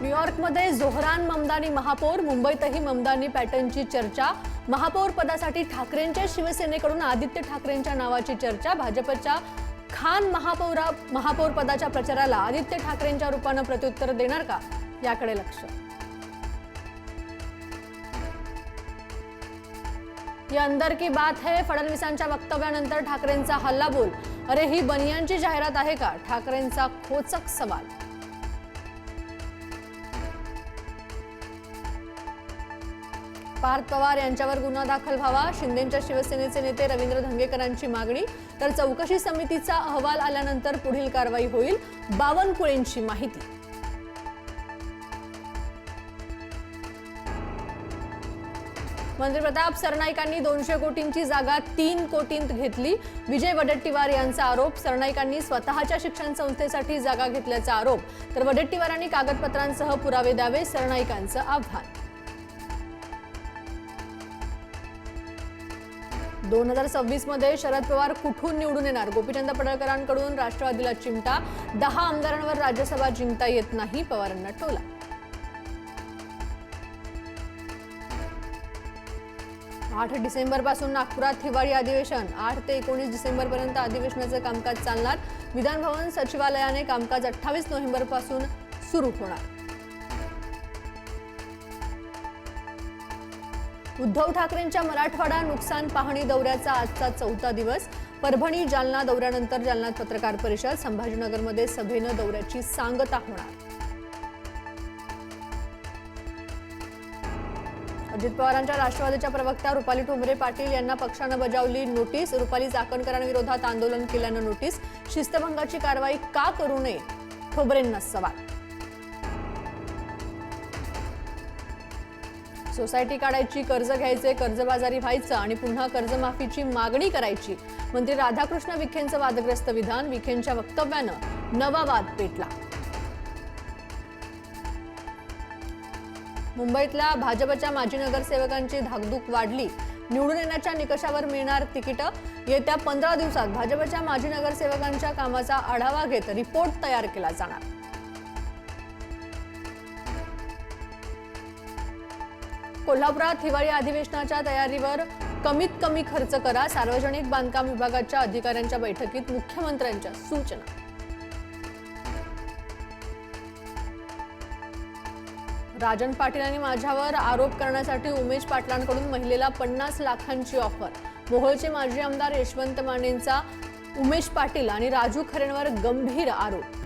न्यूयॉर्कमध्ये जोहरान ममदानी महापौर मुंबईतही ममदानी पॅटर्नची चर्चा. महापौर पदासाठी ठाकरेंच्या शिवसेनेकडून आदित्य ठाकरेंच्या नावाची चर्चा. भाजपच्या खान महापौरा महापौर पदाच्या प्रचाराला आदित्य ठाकरेंच्या रूपानं प्रत्युत्तर देणार का? याकडे लक्ष. ये अंदर की बात है फडणवीसांच्या वक्तव्यानंतर ठाकरेंचा हल्लाबोल अरे ही बनियांची जाहिरात आहे का? ठाकरेंचा खोचक सवाल. पार्थ पवार यांच्यावर गुन्हा दाखल व्हावा शिंदेच्या शिवसेनेचे नेते रवींद्र धंगेकरांची मागणी. तर चौकशी समितीचा अहवाल आल्यानंतर पुढील कारवाई होईल बावनकुळेंची माहिती. मंत्री प्रताप सरनाईकांनी दोनशे कोटींची जागा तीन कोटींत घेतली. विजय वडेट्टीवार यांचा आरोप सरनाईकांनी स्वतःच्या शिक्षण संस्थेसाठी जागा घेतल्याचा आरोप. तर वडेट्टीवारांनी कागदपत्रांसह पुरावे द्यावे सरनाईकांचं आव्हान. दोन हजार सव्वीसमध्ये शरद पवार कुठून निवडून येणार? गोपीचंद पडळकरांकडून राष्ट्रवादीला चिमटा. दहा आमदारांवर राज्यसभा जिंकता येत नाही पवारांना टोला. आठ डिसेंबरपासून नागपुरात हिवाळी अधिवेशन. आठ ते एकोणीस डिसेंबरपर्यंत अधिवेशनाचं कामकाज चालणार. विधानभवन सचिवालयाने कामकाज अठ्ठावीस नोव्हेंबरपासून सुरू होणार. उद्धव ठाकरेंच्या मराठवाडा नुकसान पाहणी दौऱ्याचा आजचा चौथा दिवस. परभणी जालना दौऱ्यानंतर जालन्यात पत्रकार परिषद संभाजीनगरमध्ये सभेनं दौऱ्याची सांगता होणार. अजित पवारांच्या राष्ट्रवादीच्या प्रवक्त्या रुपाली ठोंबरे पाटील यांना पक्षानं बजावली नोटीस. रुपाली चाकणकरांविरोधात आंदोलन केल्यानं नोटीस. शिस्तभंगाची कारवाई का करू नये? ठोबरेंना सवाल सोसायटी काढायची कर्ज घ्यायचे कर्जबाजारी व्हायचं आणि पुन्हा कर्जमाफीची मागणी करायची. मंत्री राधाकृष्ण विखेंचं वादग्रस्त विधान विखेंच्या वक्तव्यानं नवा वाद पेटला. मुंबईतल्या भाजपच्या माजी नगरसेवकांची धाकधूक वाढली. निवडून येण्याच्या निकषावर मिळणार तिकीटं. येत्या पंधरा दिवसात भाजपच्या माजी नगरसेवकांच्या कामाचा आढावा घेत रिपोर्ट तयार केला जाणार. कोल्हापुरात हिवाळी अधिवेशनाच्या तयारीवर कमीत कमी खर्च करा सार्वजनिक बांधकाम विभागाच्या अधिकाऱ्यांच्या बैठकीत मुख्यमंत्र्यांच्या सूचना. राजन पाटील आणि माझ्यावर आरोप करण्यासाठी उमेश पाटलांकडून महिलेला पन्नास लाखांची ऑफर. मोहोळचे माजी आमदार यशवंत मानेंचा उमेश पाटील आणि राजू खरेंवर गंभीर आरोप.